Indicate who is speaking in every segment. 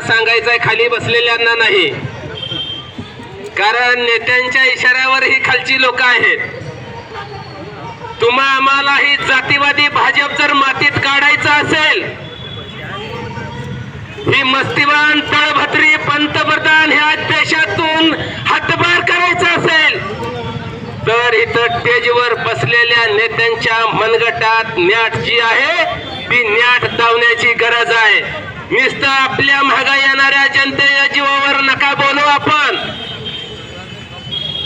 Speaker 1: सांगायचंय खाली बसलेल्यांना नाही. कारण नेत्यांच्या इशाऱ्यावर ही खालची लोक आहेत. तुम्हा आम्हाला ही जातीवादी भाजप जर मातीत काढायचं असेल ही मस्तीवान तळभत्री पंत तर इथं स्टेजवर बसलेल्या नेत्यांच्या मनगटात न्याट जी आहे ती न्याट दावण्याची गरज आहे. नुसतं आपल्या महागा येणाऱ्या जनतेच्या जीवावर नका बोलू आपण.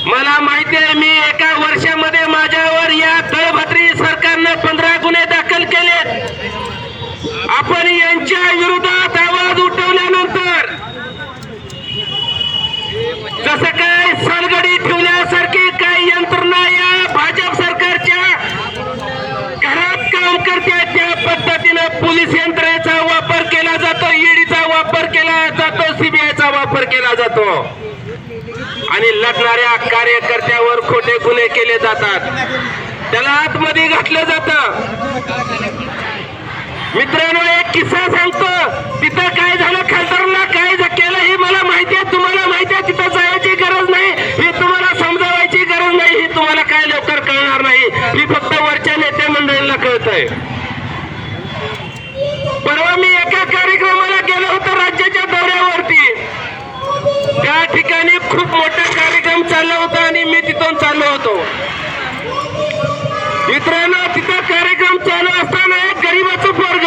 Speaker 1: मला माहिती आहे मी एका वर्षामध्ये माझ्यावर या तळभद्री सरकारनं पंधरा गुन्हे दाखल केलेत आपण यांच्या विरोधात आवाज उठवल्यानंतर जसं काय सलगडी ठेवण्यासारखी काही यंत्रणा या भाजप सरकारच्या घरात काम करते त्या पद्धतीनं पोलीस यंत्रणेचा वापर केला जातो ईडीचा वापर केला जातो सीबीआयचा वापर केला जातो. आणि लढणाऱ्या कार्यकर्त्यावर खोटे गुन्हे केले जातात. त्याला आतमध्ये घातलं जातं. मित्रांनो एक किस्सा सांगतो. तिथं काय झालं खासदारांना काय केलं हे मला माहिती आहे. तुम्हाला माहिती आहे तिथं जायची गरज नाही. हे तुम्हाला समजावायची गरज नाही. ही तुम्हाला काय लवकर कळणार नाही. ही फक्त वरच्या नेते मंडळींना कळतंय. परवा मी एका कार्यक्रमाला गेलो होतो राज्याच्या दौऱ्यावर. ठिकाणी खूप मोठा कार्यक्रम चालला होता आणि मी तिथून चाललो होतो. मित्रांनो तिथं कार्यक्रम चालू असताना एक गरीबाचं पोरग.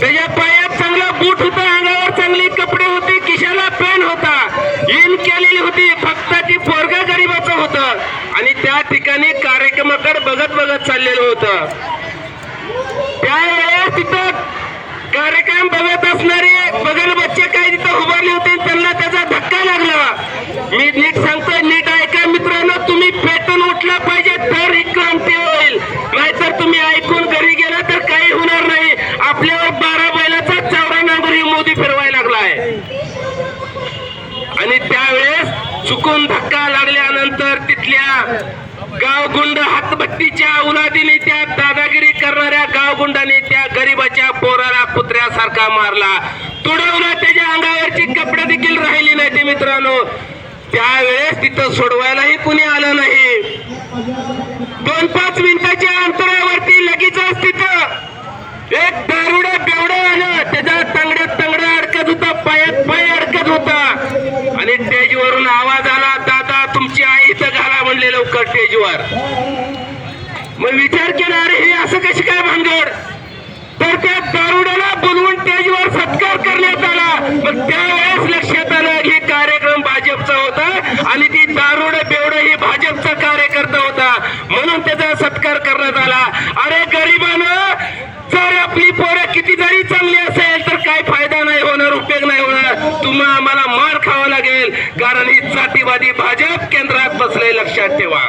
Speaker 1: त्याच्या पायात चांगला बूट होता अंगावर चांगली कपडे होते खिशाला पेन होता. इन केलेली होती फक्त ती पोरग गरीबाचं होतं. आणि त्या ठिकाणी कार्यक्रमाकडे बघत बघत चाललेलं होतं. त्यावेळेस तिथं कार्यक्रम बघत असणारे बगल लागले होते त्यांना त्याचा धक्का लागला. मी नीट सांगतोय नीट ऐका मित्रांनो तुम्ही पेटून उठला पाहिजे तर ही क्रांती होईल. नाहीतर तुम्ही ऐकून घरी गेला तर काही होणार नाही. आपल्यावर बारा बैलाचा चावरा नांगूर मोदी फिरवायला लागलाय. आणि त्यावेळेस चुकून धक्का लागल्यानंतर तिथल्या गावगुंड हातभट्टीच्या उलादीने त्या दादागिरी करणाऱ्या गावगुंडाने त्या गरीबाच्या पोराला कुत्र्यासारखा मारला. तुडवला त्याच्या अंगावरची कपडे देखील राहिली नाही ते मित्रांनो. त्यावेळेस तिथं सोडवायलाही कुणी आलं नाही. दोन पाच मिनिटाच्या अंतरावरती लगेचच तिथं एक दारुड बेवड आलं. त्याच्या तंगड्यात तंगड्या अडकत होता पायात पाय अडकत होता. आणि स्टेजवरून आवाज आला दादा तुमची आई इथं घाला म्हणले लवकर स्टेजवर. मग विचार केला अरे हे असं कशी काय भानगड तर त्या दारुड्याला बोलवून स्टेजवर सत्कार पण त्यावेळेस लक्षात आलं हे कार्यक्रम भाजपचा होता आणि ती दारुड बेवड ही भाजपचा कार्यकर्ता होता. म्हणून त्याचा सत्कार करण्यात आला. अरे गरिबानं जर आपली पोरं किती जरी चांगली असेल तर काय फायदा नाही होणार उपयोग नाही होणार. तुम्हा आम्हाला मार खावा लागेल. कारण ही जातीवादी भाजप केंद्रात बसले लक्षात ठेवा.